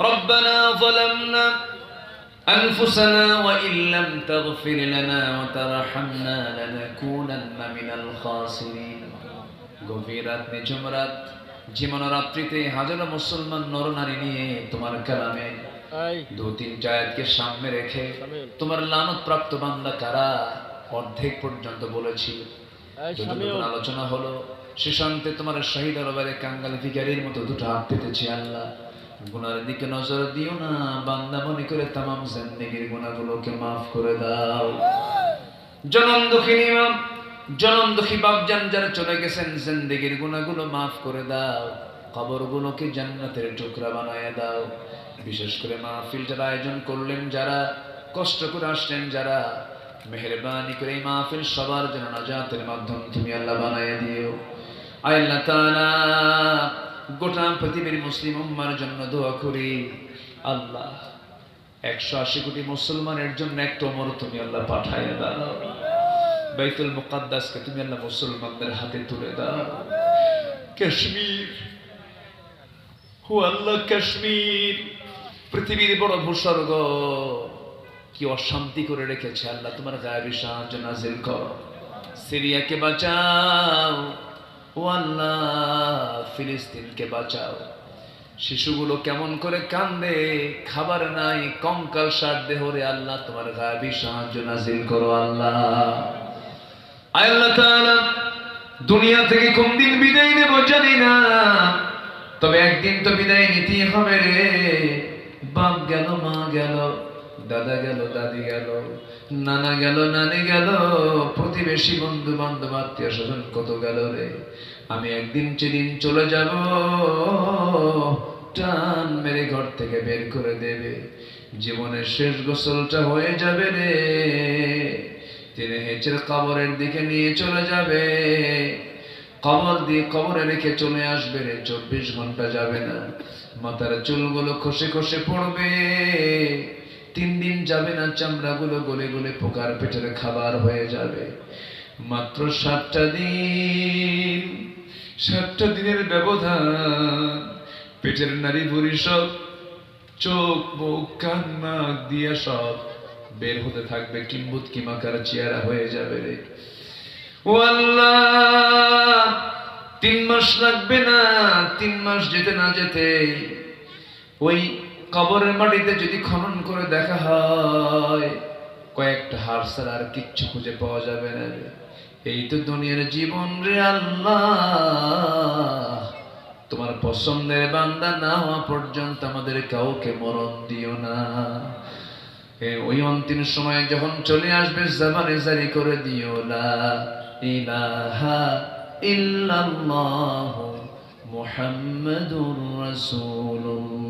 ربنا ظلمنا أنفسنا وإن لم تغفر لنا وترحمنا لنكونن من الخاسرين গভীর রাত নিঝুম রাত জীবন রাত্রিতে হাজারো মুসলমান নরনারী নিয়ে তোমার কালামে আই দু তিন জায়াতকে সামনে রেখে শামিল তোমার লানত প্রাপ্ত বান্দা কারা অর্ধেক পর্যন্ত বলেছি আই যতটুকু শামিল আলোচনা হলো সুশান্তে তোমার শহীদ রবারে কাঙ্গাল ভিকারির মতো দুটো হাত পেতেছি আল্লাহ গুনার দিকে নজর দিও না, বান্দা মনে করে তামাম জিন্দেগির গুনাহগুলোকে মাফ করে দাও। জনম দুঃখিনী মা জনম দুঃখী বাপজান যারা চলে গেছেন, জিন্দেগির গুনাহগুলো মাফ করে দাও। কবরগুলোকে জান্নাতের টুকরা বানায় দাও। বিশেষ করে মাহফিলটার আয়োজন করলেন, যারা কষ্ট করে আসলেন যারা মেহরবানি করে এই মাহফিল সবার জন্য নাজাতের মাধ্যম তুমি আল্লাহ বানায় দিও। আল্লাহ তাআলা গোটা পৃথিবীর মুসলিম উম্মার জন্য দোয়া করি। আল্লাহ, একশো আশি কোটি মুসলমানের জন্য একটা ওমর তুমি আল্লাহ পাঠায় দাও। বাইতুল মুকাদ্দাসকে তুমি আল্লাহ মুসলমানদের হাতে তুলে দাও। কাশ্মীর, হু আল্লাহ কাশ্মীর, পৃথিবীর বড় ভূস্বর্গ, কি অশান্তি করে রেখেছে আল্লাহ, তোমার গায়েবী সাহায্য নাজিল করো। সিরিয়াকে বাঁচাও। ও আল্লাহ, ফিলিস্তিনকে বাঁচাও। শিশুগুলো কেমন করে কান্দে খাবার নাই, কঙ্কাল সার দেহরে আল্লাহ তোমার গায়েবী সাহায্য নাজিল করো আল্লাহ। আল্লাহ তাআলা, দুনিয়া থেকে কোন দিন বিদায় নেব জানি না। তবে একদিন তো বিদায় নিতেই হবে রে। বাপ গেল, মা গেল। দাদা গেল, দাদি গেল, নানা গেল, নানি গেল, প্রতিবেশী বন্ধু বান্ধব আত্মীয় স্বজন কত গেল রে? আমি একদিন সেদিন চলে যাব, টান মেরে ঘর থেকে বের করে দেবে। জীবনের শেষ গোসলটা হয়ে যাবে রে। তিনি হেঁচের কবরের দিকে নিয়ে চলে যাবে। কবর দিয়ে কবরে রেখে চলে আসবে রে, চব্বিশ ঘণ্টা যাবে না। মাথার চুলগুলো খসে খসে পড়বে। তিন দিন যাবে না, চামড়াগুলো গলে গলে পোকার পেটের খাবার হয়ে যাবে। মাত্র সাতটা দিন, সাতটা দিনের ব্যবধান। পেটের নারী ভুরি সব, চোখ মুখ কান, নাক দিয়ে সব বের হতে থাকবে, কিম্বুত, কিমাকার চেহারা হয়ে যাবে রে। ও তিন মাস লাগবে না, তিন মাস যেতে না যেতে ওই কবরের মাটিতে যদি খনন করে দেখা হয়, কয়েকটা হার ছাড়া আর কিচ্ছু খুঁজে পাওয়া যাবে না এই তো দুনিয়ার জীবন রে আল্লাহ। তোমার পছন্দের বান্দা না হওয়া পর্যন্ত আমাদের কাউকে মরণ দিও না। ওই অন্তিম সময় যখন চলে আসবে জামানে জারি করে দিও, লা ইলাহা ইল্লাল্লাহ মুহাম্মাদুর রাসূলুল্লাহ।